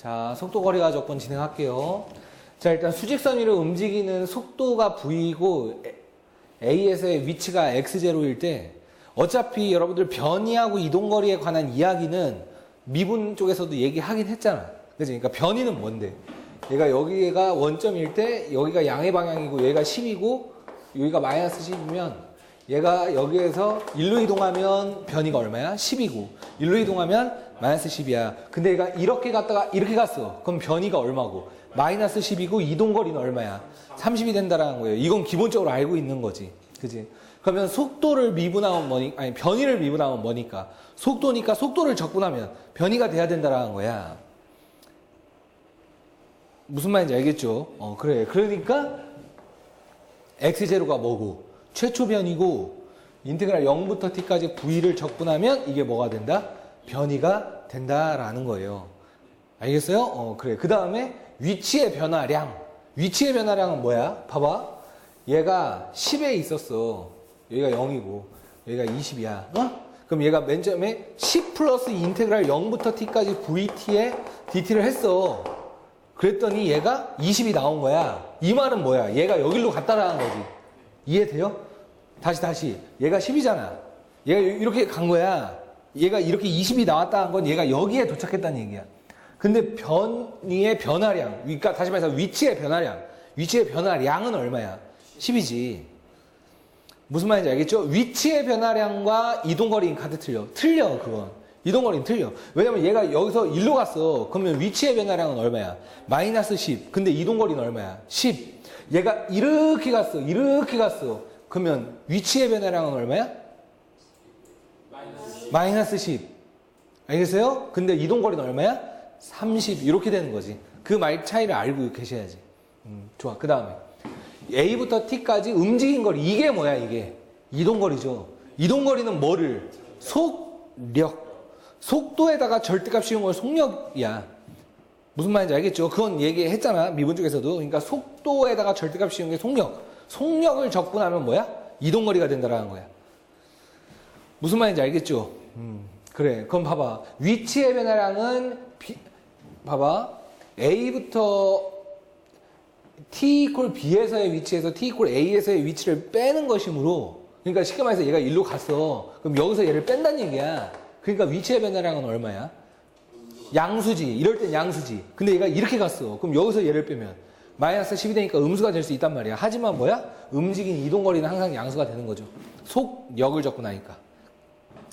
자, 속도 거리가 조건 진행할게요. 자, 일단 수직선 위로 움직이는 속도가 V이고 A에서의 위치가 X0일 때 어차피 여러분들 변이하고 이동거리에 관한 이야기는 미분 쪽에서도 얘기하긴 했잖아. 그지? 그러니까 변이는 뭔데? 얘가 여기가 원점일 때 여기가 양의 방향이고 얘가 10이고 여기가 마이너스 10이면 얘가 여기에서 일로 이동하면 변이가 얼마야? 10이고 일로 이동하면 마이너스 10이야. 근데 얘가 이렇게 갔다가 이렇게 갔어. 그럼 변이가 얼마고? 마이너스 10이고 이동거리는 얼마야? 30이 된다라는 거예요. 이건 기본적으로 알고 있는 거지. 그지? 그러면 속도를 미분하면 뭐니, 아니, 변이를 미분하면 뭐니까? 속도니까 속도를 적분하면 변이가 돼야 된다라는 거야. 무슨 말인지 알겠죠? 어, 그래. 그러니까 x0가 뭐고? 최초 변이고, 인테그랄 0부터 t까지 v를 적분하면 이게 뭐가 된다? 변이가 된다라는 거예요. 알겠어요? 어, 그래. 그 다음에 위치의 변화량. 위치의 변화량은 뭐야? 봐봐. 얘가 10에 있었어. 여기가 0이고, 여기가 20이야. 어? 그럼 얘가 맨 처음에 10 플러스 인테그랄 0부터 t까지 vt에 dt를 했어. 그랬더니 얘가 20이 나온 거야. 이 말은 뭐야? 얘가 여기로 갔다라는 거지. 이해돼요? 다시 다시. 얘가 10이잖아. 얘가 이렇게 간 거야. 얘가 이렇게 20이 나왔다는 건 얘가 여기에 도착했다는 얘기야. 근데 변이의 변화량, 그러니까 다시 말해서 위치의 변화량, 위치의 변화량은 얼마야? 10이지. 무슨 말인지 알겠죠? 위치의 변화량과 이동거리는 카드 틀려. 틀려, 그건. 이동거리는 틀려. 왜냐면 얘가 여기서 일로 갔어. 그러면 위치의 변화량은 얼마야? 마이너스 10. 근데 이동거리는 얼마야? 10. 얘가 이렇게 갔어. 이렇게 갔어. 그러면 위치의 변화량은 얼마야? 마이너스 10. 알겠어요? 근데 이동거리는 얼마야? 30. 이렇게 되는 거지. 그 말 차이를 알고 계셔야지. 음, 좋아. 그 다음에. A부터 T까지 움직인 거리. 이게 뭐야, 이게? 이동거리죠. 이동거리는 뭐를? 속력. 속도에다가 절대값 씌운 걸 속력이야. 무슨 말인지 알겠죠? 그건 얘기했잖아. 미분 쪽에서도. 그러니까 속도에다가 절대값 씌운 게 속력. 속력을 적분하면 뭐야? 이동거리가 된다라는 거야. 무슨 말인지 알겠죠? 음, 그래. 그럼 봐봐. 위치의 변화량은 B, 봐봐. A부터 T 이퀄 B에서의 위치에서 T 이퀄 A에서의 위치를 빼는 것이므로 그러니까 쉽게 말해서 얘가 일로 갔어. 그럼 여기서 얘를 뺀다는 얘기야. 그러니까 위치의 변화량은 얼마야? 양수지. 이럴 땐 양수지. 근데 얘가 이렇게 갔어. 그럼 여기서 얘를 빼면 마이너스 10이 되니까 음수가 될 수 있단 말이야. 하지만 뭐야? 움직인 이동거리는 항상 양수가 되는 거죠. 속력을 적고 나니까.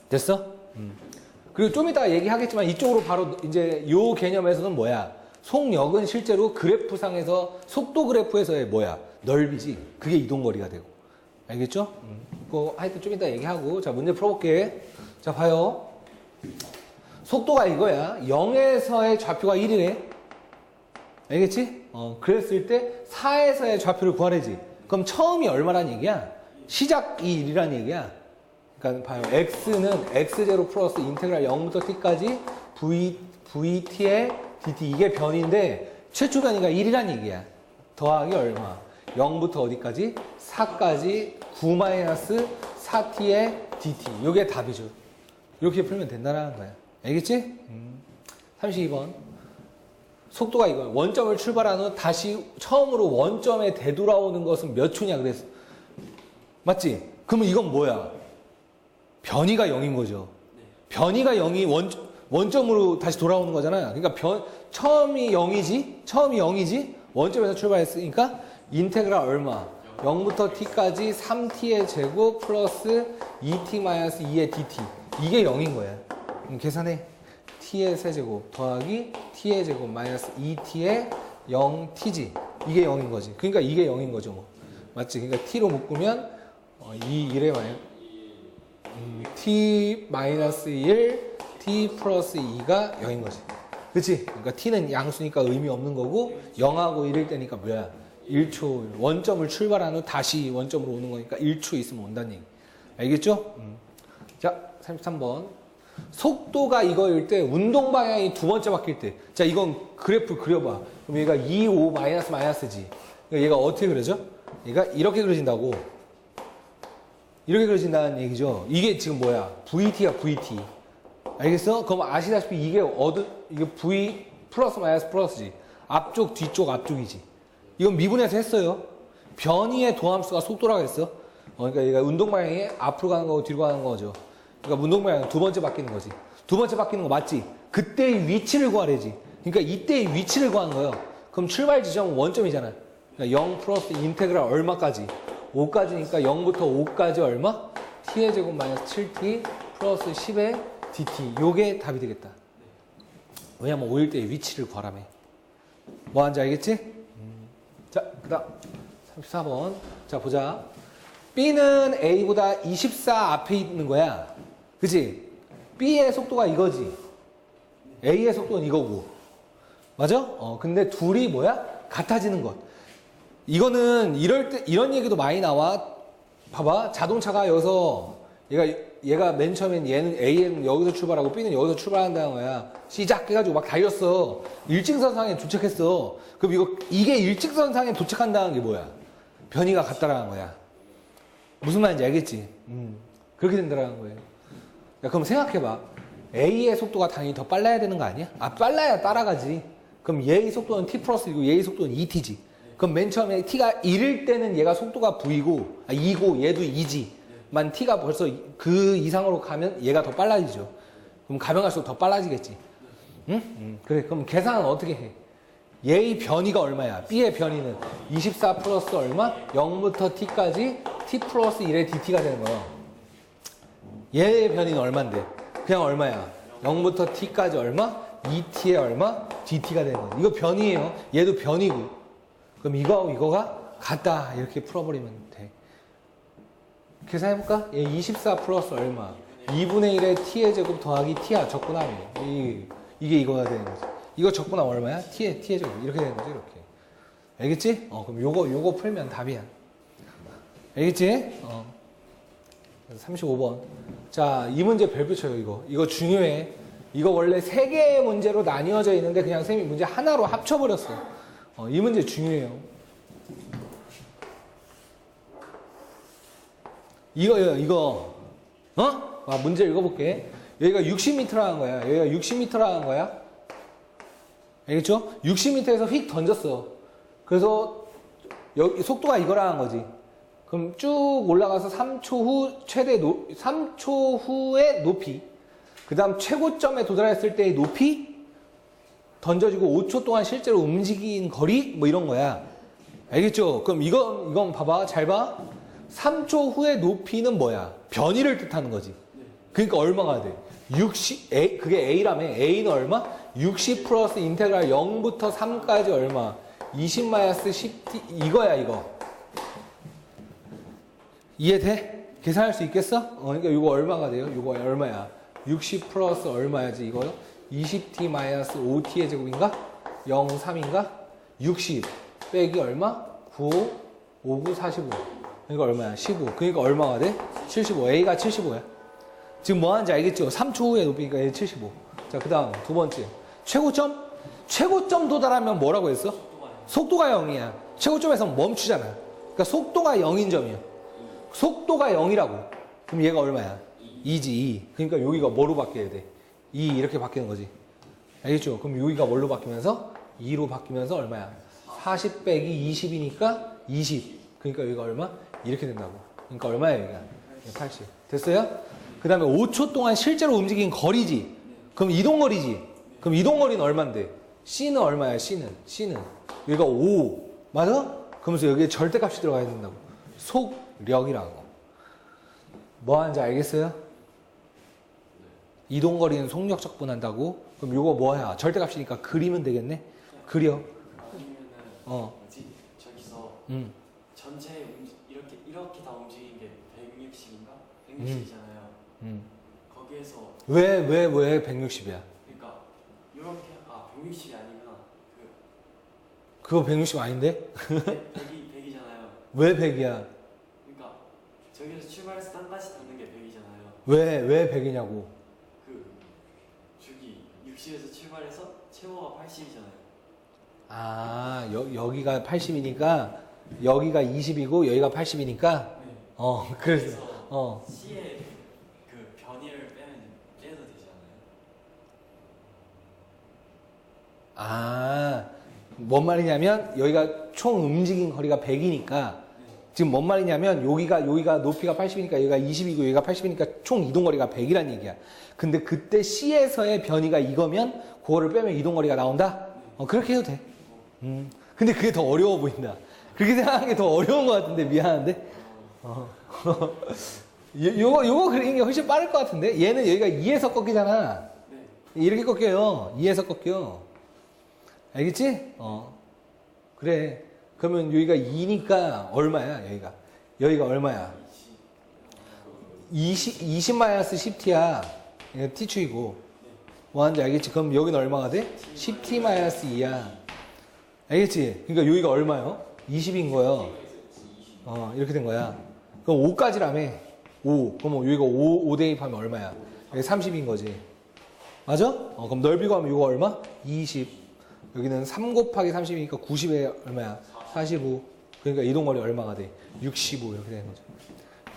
됐어? 음. 그리고 좀 이따 얘기하겠지만 이쪽으로 바로 이제 요 개념에서는 뭐야? 속력은 실제로 그래프상에서 속도 그래프에서의 뭐야? 넓이지. 그게 이동거리가 되고. 알겠죠? 음. 그거 하여튼 좀 이따 얘기하고. 자, 문제 풀어볼게. 자, 봐요. 속도가 이거야. 0에서의 좌표가 1이래. 알겠지? 어, 그랬을 때 4에서의 좌표를 구하래지. 그럼 처음이 얼마란 얘기야? 시작이 1이란 얘기야. 그러니까 봐요. x는 x0 플러스 인테그랄 0부터 t까지 v, vt의 dt 이게 변인데 최초 변이가 1이란 얘기야. 더하기 얼마? 0부터 어디까지? 4까지 9 마이너스 4t의 dt. 이게 답이죠. 이렇게 풀면 된다는 거야. 알겠지? 음. 32번. 속도가 이거야. 원점을 출발한 후 다시 처음으로 원점에 되돌아오는 것은 몇 초냐 그랬어. 맞지? 그러면 이건 뭐야? 변이가 0인 거죠. 변이가 0이 원, 원점으로 다시 돌아오는 거잖아요. 그러니까 변, 처음이 0이지? 처음이 0이지? 원점에서 출발했으니까 인테그랄 얼마? 0부터 t까지 3t의 제곱 플러스 2t-2의 dt. 이게 0인 거야. 그럼 계산해. t의 세제곱 더하기 t의 제곱 마이너스 2t의 0t지. 이게 0인 거지. 그러니까 이게 0인 거죠. 뭐. 맞지? 그러니까 t로 묶으면 어, 2, 1에 마이너스 음, t 마이너스 1, t 플러스 2가 0인 거지. 그치? 그러니까 t는 양수니까 의미 없는 거고 0하고 1일 때니까 뭐야? 1초 원점을 출발한 후 다시 원점으로 오는 거니까 1초 있으면 온다는 얘기. 알겠죠? 음. 자, 33번. 속도가 이거일 때 운동 방향이 두 번째 바뀔 때. 자, 이건 그래프 그려봐. 그럼 얘가 2, 5 마이너스 마이너스지. 그러니까 얘가 어떻게 그려져? 얘가 이렇게 그려진다고. 이렇게 그려진다는 얘기죠. 이게 지금 뭐야? VT야, VT. 알겠어? 그럼 아시다시피 이게 어드, 이게 V, 플러스 마이너스 플러스지. 앞쪽, 뒤쪽, 앞쪽이지. 이건 미분해서 했어요. 변이의 도함수가 속도라고 했어. 어, 그러니까 얘가 운동 방향이 앞으로 가는 거고 뒤로 가는 거죠. 그러니까 운동 방향은 두 번째 바뀌는 거지. 두 번째 바뀌는 거 맞지? 그때의 위치를 구하래지. 그러니까 이때의 위치를 구하는 거예요. 그럼 출발 지점은 원점이잖아. 그러니까 0 플러스 인테그랄 얼마까지? 5까지니까 0부터 5까지 얼마? t의 제곱 마이너스 7t 플러스 10의 dt. 요게 답이 되겠다. 왜냐면 5일 때의 위치를 구하라며. 뭐 하는지 알겠지? 음. 자, 그 다음 34번. 자, 보자. B는 A보다 24 앞에 있는 거야. 그치? B의 속도가 이거지. A의 속도는 이거고. 맞아? 어, 근데 둘이 뭐야? 같아지는 것. 이거는 이럴 때, 이런 얘기도 많이 나와. 봐봐. 자동차가 여기서, 얘가, 얘가 맨 처음엔 얘는 A는 여기서 출발하고 B는 여기서 출발한다는 거야. 시작 해가지고 막 달렸어. 일직선상에 도착했어. 그럼 이거, 이게 일직선상에 도착한다는 게 뭐야? 변이가 같다라는 거야. 무슨 말인지 알겠지? 음, 그렇게 된다라는 거예요. 야, 그럼 생각해봐. A의 속도가 당연히 더 빨라야 되는 거 아니야? 아, 빨라야 따라가지. 그럼 얘의 속도는 t 플러스이고 얘의 속도는 2t지. 그럼 맨 처음에 t가 1일 때는 얘가 속도가 v고, 아, 2고 얘도 2지. 만 t가 벌써 그 이상으로 가면 얘가 더 빨라지죠. 그럼 가면 갈수록 더 빨라지겠지. 응? 응. 그래, 그럼 계산은 어떻게 해? 얘의 변이가 얼마야? B의 변이는 24 플러스 얼마? 0부터 T까지 T 플러스 1의 DT가 되는 거야. 얘의 변이는 얼만데? 그냥 얼마야? 0부터 T까지 얼마? 2T의 얼마? DT가 되는 거야. 이거 변이에요. 얘도 변이고. 그럼 이거하고 이거가 같다. 이렇게 풀어버리면 돼. 계산해볼까? 얘 24 플러스 얼마? 2분의 1의 T의 제곱 더하기 T야. 적분하면. 이, 이게 이거가 되는 거지. 이거 적분하면 얼마야? t의 t의 제곱 이렇게 되는 거지 이렇게 알겠지? 어 그럼 요거 요거 풀면 답이야 알겠지? 어 35번 자 이 문제 별표 쳐요 이거 이거 중요해 이거 원래 세 개의 문제로 나뉘어져 있는데 그냥 쌤이 문제 하나로 합쳐버렸어 어, 이 문제 중요해요 이거요 이거 어? 아, 문제 읽어볼게 여기가 60m라는 거야 여기가 60m라는 거야 알겠죠? 60m에서 휙 던졌어. 그래서 여기 속도가 이거라는 거지. 그럼 쭉 올라가서 3초 후 최대 노, 3초 후의 높이. 그 다음 최고점에 도달했을 때의 높이 던져지고 5초 동안 실제로 움직인 거리 뭐 이런 거야. 알겠죠? 그럼 이건 이건 봐봐. 잘 봐. 3초 후의 높이는 뭐야? 변이를 뜻하는 거지. 그러니까 얼마가 돼? 60 A 그게 A라며. A는 얼마? 60 플러스 인테그랄 0부터 3까지 얼마? 20 마이너스 10t 이거야 이거. 이해돼? 계산할 수 있겠어? 어, 그러니까 이거 얼마가 돼요? 이거 얼마야? 60 플러스 얼마야지 이거요? 20t 마이너스 5t의 제곱인가? 0, 3인가? 60 빼기 얼마? 9, 5, 9, 45. 그러니까 얼마야? 15. 그러니까 얼마가 돼? 75. A가 75야. 지금 뭐 하는지 알겠죠? 3초 후에 높이니까 A 75. 자, 그 다음 두 번째. 최고점? 최고점 도달하면 뭐라고 했어? 속도가 0이야. 최고점에서 멈추잖아. 그러니까 속도가 0인 점이야. 속도가 0이라고. 그럼 얘가 얼마야? 2지, 2. 그러니까 여기가 뭐로 바뀌어야 돼? 2 이렇게 바뀌는 거지. 알겠죠? 그럼 여기가 뭘로 바뀌면서? 2로 바뀌면서 얼마야? 40 빼기 20이니까 20. 그러니까 여기가 얼마? 이렇게 된다고. 그러니까 얼마야, 여기가? 80. 됐어요? 그 다음에 5초 동안 실제로 움직인 거리지. 그럼 이동거리지. 그럼 이동거리는 얼만데? C는 얼마야, C는? C는. 여기가 5. 맞아? 그러면서 여기에 절대값이 들어가야 된다고. 속력이라고. 뭐 하는지 알겠어요? 이동거리는 속력 적 분한다고? 그럼 요거 뭐야? 절대값이니까 그리면 되겠네? 그려. 어. 뭐지 저기서 음. 전체 이렇게 이렇게 다 움직인 게 160인가? 음. 160이잖아요. 음. 거기에서 왜, 왜, 왜 160이야? 그러니까 이렇게 아 160이 아니구나. 그 그거 160 아닌데? 100, 100이 100이잖아요. 왜 100이야? 그러니까 저기서 출발해서 땅까지 닿는 게 100이잖아요. 왜, 왜 100이냐고. 그 저기 60에서 출발해서 최고가 80이잖아요. 아, 여, 여기가 80이니까, 여기가 20이고, 여기가 80이니까, 네. 어, 그래서, 그래서 어. C의 그 변이를 빼면 빼도 되지 않아요? 아, 뭔 말이냐면 여기가 총 움직인 거리가 100이니까 지금 뭔 말이냐면 여기가 여기가 높이가 80이니까 여기가 20이고 여기가 80이니까 총 이동 거리가 100이란 얘기야. 근데 그때 C에서의 변이가 이거면 그거를 빼면 이동 거리가 나온다. 어, 그렇게 해도 돼. 음. 근데 그게 더 어려워 보인다. 그렇게 생각하는 게 더 어려운 것 같은데 미안한데. 어. 요, 요거 요거 그리는 게 훨씬 빠를 것 같은데. 얘는 여기가 2에서 꺾이잖아. 네. 이렇게 꺾여요. 2에서 꺾여. 알겠지? 어. 그래. 그러면 여기가 2니까 얼마야, 여기가? 여기가 얼마야? 20, 20 마이너스 10t야. 이거 t축이고. 뭐 하는지 알겠지? 그럼 여기는 얼마가 돼? 10t 마이너스 2야. 알겠지? 그러니까 여기가 얼마요? 20인 거예요. 어, 이렇게 된 거야. 그럼 5까지라며. 5. 그럼 여기가 5, 5 대입하면 얼마야? 여기 30인 거지. 맞아? 어, 그럼 넓이 구하면 이거 얼마? 20. 여기는 3 곱하기 30이니까 90에 얼마야? 45. 그러니까 이동거리 얼마가 돼? 65 이렇게 되는 거죠.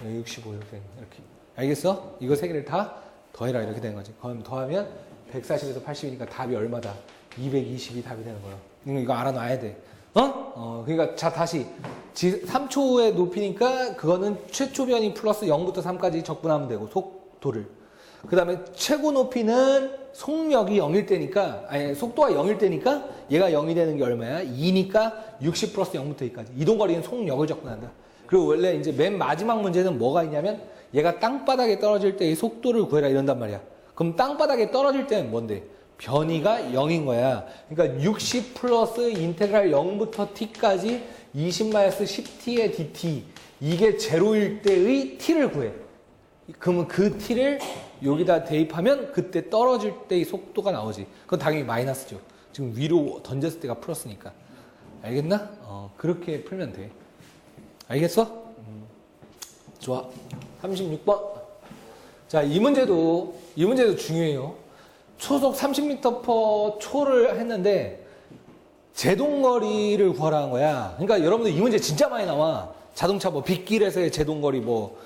여기 65 이렇게 되는 거야. 이렇게. 알겠어? 이거 세 개를 다 더해라 이렇게 되는 거지. 그럼 더하면 140에서 80이니까 답이 얼마다? 220이 답이 되는 거야. 이거 알아놔야 돼. 어? 어, 그러니까 자 다시 3초의 높이니까 그거는 최초 변이 플러스 0부터 3까지 적분하면 되고 속도를. 그 다음에 최고 높이는 속력이 0일 때니까, 아니, 속도가 0일 때니까 얘가 0이 되는 게 얼마야? 2니까 60 플러스 0부터 2까지. 이동거리는 속력을 접근한다. 그리고 원래 이제 맨 마지막 문제는 뭐가 있냐면 얘가 땅바닥에 떨어질 때이 속도를 구해라 이런단 말이야. 그럼 땅바닥에 떨어질 때는 뭔데? 변이가 0인 거야. 그러니까 60 플러스 인테그랄 0부터 t까지 20 마이너스 10t의 dt. 이게 제로일 때의 t를 구해. 그러면 그 t를 여기다 대입하면 그때 떨어질 때의 속도가 나오지. 그건 당연히 마이너스죠. 지금 위로 던졌을 때가 플러스니까. 알겠나? 어, 그렇게 풀면 돼. 알겠어? 음, 좋아. 36번. 자, 이 문제도, 이 문제도 중요해요. 초속 30m 초를 했는데, 제동거리를 구하라는 거야. 그러니까 여러분들 이 문제 진짜 많이 나와. 자동차 뭐 빗길에서의 제동거리 뭐,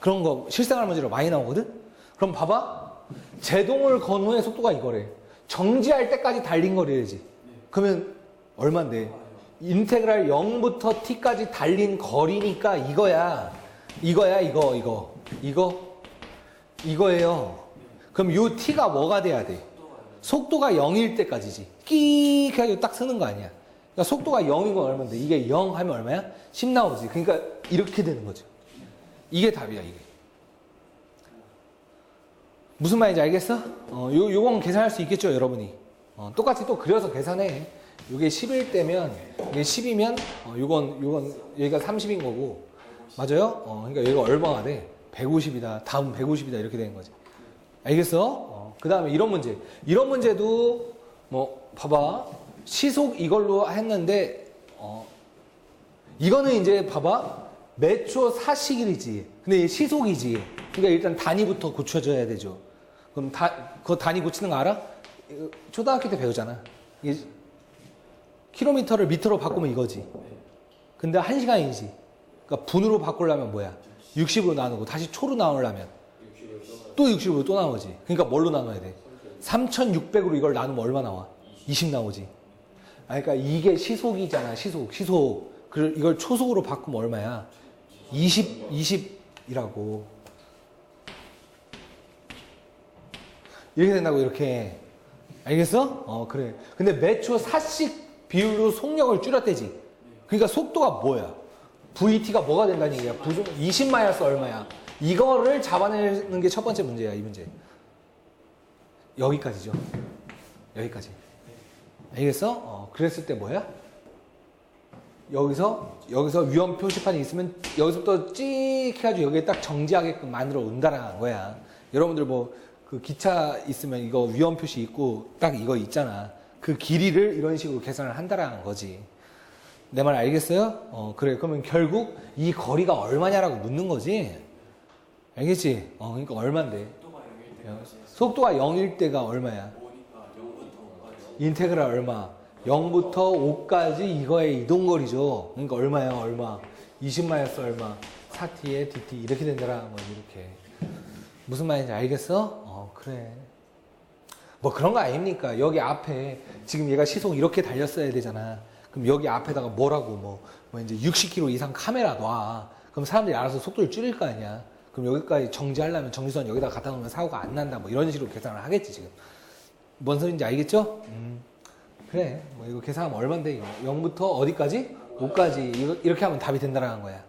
그런 거 실생활 문제로 많이 나오거든? 그럼 봐봐. 제동을 건 후에 속도가 이거래. 정지할 때까지 달린 거리지. 그러면 얼만데? 인테그랄 0부터 t까지 달린 거리니까 이거야. 이거야, 이거, 이거. 이거. 이거예요. 그럼 요 t가 뭐가 돼야 돼? 속도가 0일 때까지지. 끼익 해가지고 딱 쓰는 거 아니야. 그러니까 속도가 0인 건 얼마인데? 이게 0 하면 얼마야? 10 나오지. 그러니까 이렇게 되는 거죠. 이게 답이야, 이게. 무슨 말인지 알겠어? 어, 요, 요건 계산할 수 있겠죠, 여러분이. 어, 똑같이 또 그려서 계산해. 요게 11 때면, 이게 10이면, 어, 요건, 요건, 여기가 30인 거고. 맞아요? 어, 그러니까 여기가 얼마가 돼? 150이다. 다음 150이다. 이렇게 되는 거지. 알겠어? 어, 그 다음에 이런 문제. 이런 문제도, 뭐, 봐봐. 시속 이걸로 했는데, 어, 이거는 이제 봐봐. 매초 4시길이지. 근데 시속이지. 그러니까 일단 단위부터 고쳐줘야 되죠. 그럼 다, 그거 단위 고치는 거 알아? 초등학교 때 배우잖아. 이게 킬로미터를 미터로 바꾸면 이거지. 근데 한 시간이지. 그러니까 분으로 바꾸려면 뭐야? 60으로 나누고 다시 초로 나누려면 또 60으로 또 나누지. 그러니까 뭘로 나눠야 돼? 3,600으로 이걸 나누면 얼마 나와? 20 나오지. 아, 그러니까 이게 시속이잖아. 시속, 시속. 그 이걸 초속으로 바꾸면 얼마야? 20, 20이라고. 이렇게 된다고 이렇게. 알겠어? 어, 그래. 근데 매초 4씩 비율로 속력을 줄였대지. 그러니까 속도가 뭐야? VT가 뭐가 된다는 얘기야? 부속 20 마이너스 얼마야? 이거를 잡아내는 게 첫 번째 문제야, 이 문제. 여기까지죠. 여기까지. 알겠어? 어, 그랬을 때 뭐야? 여기서, 여기서 위험 표시판이 있으면 여기서부터 찍 해가지고 여기에 딱 정지하게끔 만들어 온다라는 거야. 여러분들 뭐, 그 기차 있으면 이거 위험 표시 있고 딱 이거 있잖아. 그 길이를 이런 식으로 계산을 한다라는 거지. 내 말 알겠어요? 어, 그래. 그러면 결국 이 거리가 얼마냐라고 묻는 거지. 알겠지? 어, 그러니까 얼만데? 속도가 0일 때까지 속도가 0일 때가 얼마야? 5니까 0부터 5까지 인테그랄 얼마? 0부터 5까지 이거의 이동거리죠. 그러니까 얼마야, 얼마? 20 마이너스 얼마? 4t에 dt 이렇게 된다라는 거지, 이렇게. 무슨 말인지 알겠어? 어, 그래. 뭐 그런 거 아닙니까? 여기 앞에 지금 얘가 시속 이렇게 달렸어야 되잖아. 그럼 여기 앞에다가 뭐라고 뭐, 뭐 이제 60km 이상 카메라 놔. 그럼 사람들이 알아서 속도를 줄일 거 아니야. 그럼 여기까지 정지하려면 정지선 여기다 갖다 놓으면 사고가 안 난다. 뭐 이런 식으로 계산을 하겠지 지금. 뭔 소린지 알겠죠? 음. 그래. 뭐 이거 계산하면 얼만데 이거. 0부터 어디까지? 5까지. 이거 이렇게 하면 답이 된다라는 거야.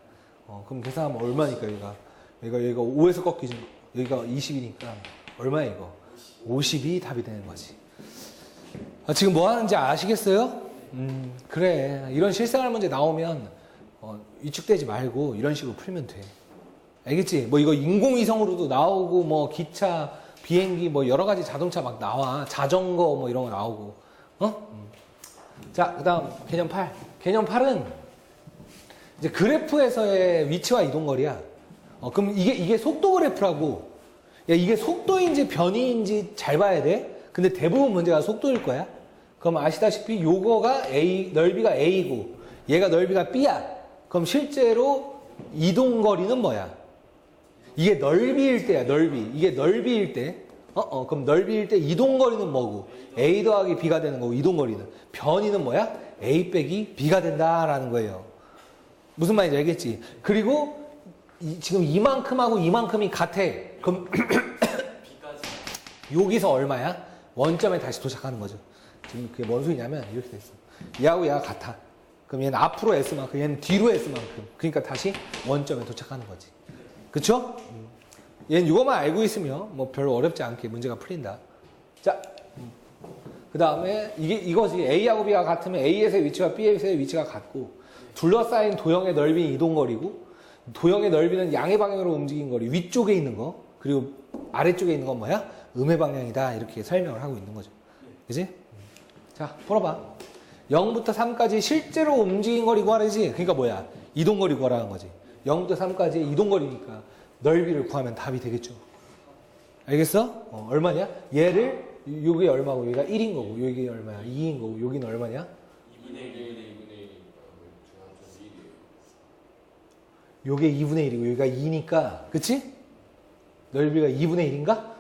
어, 그럼 계산하면 얼마니까 여기가. 여기가 여기가 5에서 꺾이지. 여기가 20이니까 얼마야 이거? 50이 답이 되는 거지. 아, 지금 뭐 하는지 아시겠어요? 음, 그래. 이런 실생활 문제 나오면 어, 위축되지 말고 이런 식으로 풀면 돼. 알겠지? 뭐 이거 인공위성으로도 나오고 뭐 기차, 비행기 뭐 여러 가지 자동차 막 나와. 자전거 뭐 이런 거 나오고. 어? 음. 자, 그다음 개념 8. 개념 8은 이제 그래프에서의 위치와 이동 거리야. 어, 그럼 이게 이게 속도 그래프라고. 야, 이게 속도인지 변이인지 잘 봐야 돼. 근데 대부분 문제가 속도일 거야. 그럼 아시다시피 요거가 A, 넓이가 A고 얘가 넓이가 B야. 그럼 실제로 이동거리는 뭐야? 이게 넓이일 때야, 넓이. 이게 넓이일 때. 어, 어, 그럼 넓이일 때 이동거리는 뭐고? A 더하기 B가 되는 거고, 이동거리는. 변이는 뭐야? A 빼기 B가 된다라는 거예요. 무슨 말인지 알겠지? 그리고 이- 지금 이만큼하고 이만큼이 같아. 그럼 여기서 얼마야? 원점에 다시 도착하는 거죠. 지금 그게 뭔 소리냐면 이렇게 돼 있어. 얘하고 얘가 같아. 그럼 얘는 앞으로 S만큼, 얘는 뒤로 S만큼. 그러니까 다시 원점에 도착하는 거지. 그쵸? 음. 얘는 이거만 알고 있으면 뭐 별로 어렵지 않게 문제가 풀린다. 자, 그 다음에 이게 이거지. A하고 B가 같으면 A에서의 위치와 B에서의 위치가 같고 둘러싸인 도형의 넓이는 이동거리고 도형의 넓이는 양의 방향으로 움직인 거리 위쪽에 있는 거 그리고 아래쪽에 있는 건 뭐야? 음의 방향이다 이렇게 설명을 하고 있는 거죠. 그지? 자, 풀어봐. 0부터 3까지 실제로 움직인 거리 구하래지. 그러니까 뭐야? 이동 거리 구하라는 거지. 0부터 3까지 이동 거리니까 넓이를 구하면 답이 되겠죠. 알겠어? 어, 얼마냐? 얘를 여기 얼마고 여기가 1인 거고 여기 얼마야? 2인 거고 여기는 얼마냐? 2분의 1 요게 2분의 1이고 여기가 2니까 그치? 넓이가 2분의 1인가?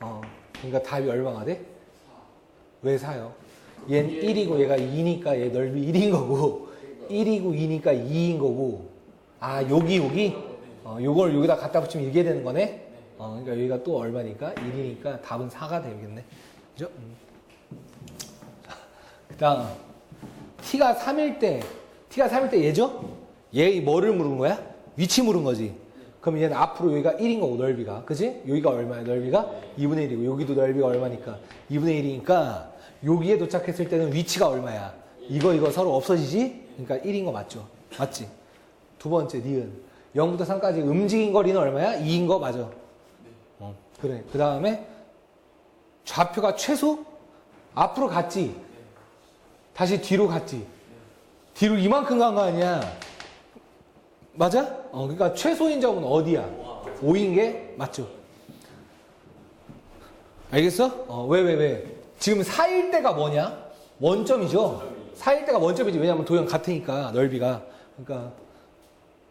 어, 그러니까 답이 얼마가 돼? 왜 4요? 얘는 1이고 얘가 2니까 얘 넓이 1인 거고 1이고 2니까 2인 거고 아 여기 여기? 어, 요걸 여기다 갖다 붙이면 이게 되는 거네? 어, 그러니까 여기가 또 얼마니까? 1이니까 답은 4가 되겠네 그죠? 음. 그 다음 t가 3일 때 t가 3일 때 얘죠? 얘 뭐를 물은 거야? 위치 물은 거지. 그럼 얘는 앞으로 여기가 1인 거고 넓이가 그지? 여기가 얼마야 넓이가? 2분의 1이고 여기도 넓이가 얼마니까? 2분의 1이니까 여기에 도착했을 때는 위치가 얼마야? 이거 이거 서로 없어지지? 그러니까 1인 거 맞죠? 맞지? 두 번째 니은 0부터 3까지 움직인 거리는 얼마야? 2인 거 맞아? 어, 그래. 그 다음에 좌표가 최소 앞으로 갔지? 다시 뒤로 갔지? 뒤로 이만큼 간 거 아니야? 맞아? 어, 그러니까 최소인 점은 어디야? 5인 게 맞죠? 알겠어? 어, 왜, 왜, 왜? 지금 4일 때가 뭐냐? 원점이죠? 4일 때가 원점이지. 왜냐면 도형 같으니까, 넓이가. 그러니까,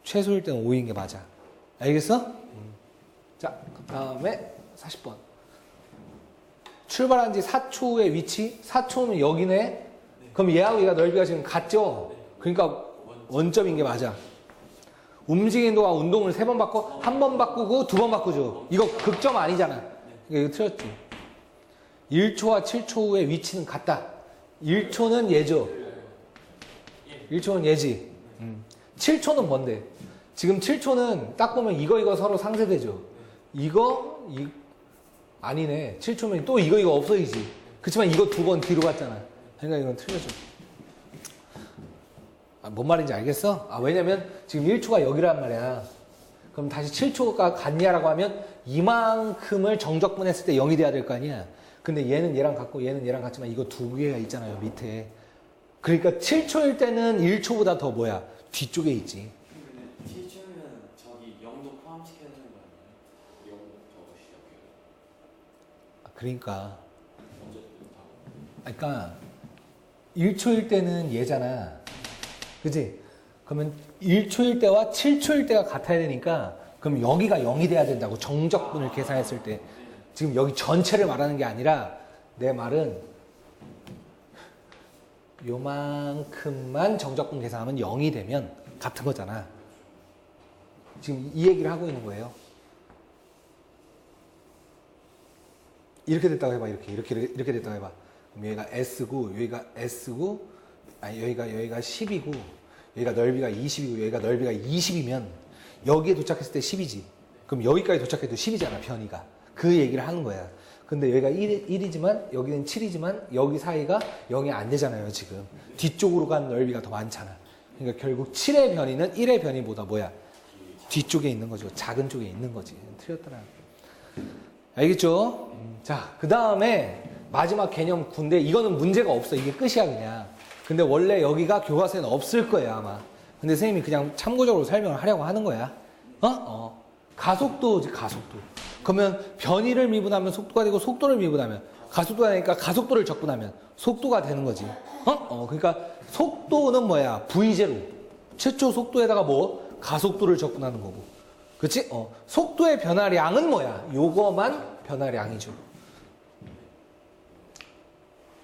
최소일 때는 5인 게 맞아. 알겠어? 음. 자, 그 다음에 40번. 출발한 지 4초 후의 위치? 4초면 여기네? 그럼 얘하고 얘가 넓이가 지금 같죠? 그러니까 원점인 게 맞아. 움직이는 동안 운동을 세 번 바꿔, 한 번 바꾸고 두 번 바꾸죠. 이거 극점 아니잖아. 이거 틀렸지. 1초와 7초 후의 위치는 같다. 1초는 얘죠. 1초는 얘지. 음. 7초는 뭔데? 지금 7초는 딱 보면 이거 이거 서로 상쇄되죠. 이거 이 아니네. 7초면 또 이거 이거 없어지지. 그렇지만 이거 두 번 뒤로 갔잖아. 그러니까 이건 틀려져. 아, 뭔 말인지 알겠어? 아, 왜냐면 지금 1초가 여기란 말이야. 그럼 다시 7초가 같냐라고 하면 이만큼을 정적분했을 때 0이 돼야 될 거 아니야. 근데 얘는 얘랑 같고 얘는 얘랑 같지만 이거 두 개가 있잖아요, 밑에. 그러니까 7초일 때는 1초보다 더 뭐야? 뒤쪽에 있지. T주면 저기 0도 포함시켜야 되는 거 아니에요? 아, 그러니까. 그러니까 1초일 때는 얘잖아. 그지? 그러면 1초일 때와 7초일 때가 같아야 되니까 그럼 여기가 0이 돼야 된다고 정적분을 계산했을 때 지금 여기 전체를 말하는 게 아니라 내 말은 요만큼만 정적분 계산하면 0이 되면 같은 거잖아. 지금 이 얘기를 하고 있는 거예요. 이렇게 됐다고 해봐 이렇게 이렇게 이렇게 됐다고 해봐 그럼 여기가 S고 여기가 S고 아니 여기가 여기가 10이고 여기가 넓이가 20이고 여기가 넓이가 20이면 여기에 도착했을 때 10이지. 그럼 여기까지 도착해도 10이잖아 변이가. 그 얘기를 하는 거야. 근데 여기가 1, 1이지만 여기는 7이지만 여기 사이가 0이 안 되잖아요 지금. 뒤쪽으로 간 넓이가 더 많잖아. 그러니까 결국 7의 변이는 1의 변이보다 뭐야? 뒤쪽에 있는 거죠. 작은 쪽에 있는 거지. 틀렸더라. 알겠죠? 음, 자, 그 다음에 마지막 개념 군대. 이거는 문제가 없어. 이게 끝이야 그냥. 근데 원래 여기가 교과서에는 없을 거야 아마. 근데 선생님이 그냥 참고적으로 설명을 하려고 하는 거야. 어? 어. 가속도지 가속도. 그러면 변이를 미분하면 속도가 되고 속도를 미분하면 가속도가 되니까 가속도를 적분하면 속도가 되는 거지. 어? 어. 그러니까 속도는 뭐야? V0. 최초 속도에다가 뭐? 가속도를 적분하는 거고. 그치? 어. 속도의 변화량은 뭐야? 요거만 변화량이죠.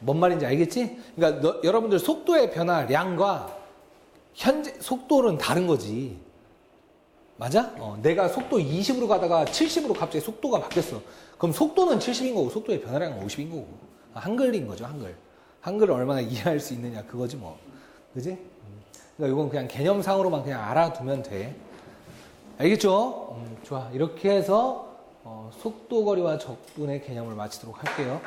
뭔 말인지 알겠지? 그러니까 너- 여러분들 속도의 변화량과 현재 속도는 다른 거지. 맞아? 어, 내가 속도 20으로 가다가 70으로 갑자기 속도가 바뀌었어. 그럼 속도는 70인 거고 속도의 변화량은 50인 거고. 아, 한글인 거죠, 한글. 한글을 얼마나 이해할 수 있느냐 그거지 뭐. 그지? 음. 그러니까 이건 그냥 개념상으로만 그냥 알아두면 돼. 알겠죠? 음, 좋아. 이렇게 해서 어, 속도거리와 적분의 개념을 마치도록 할게요.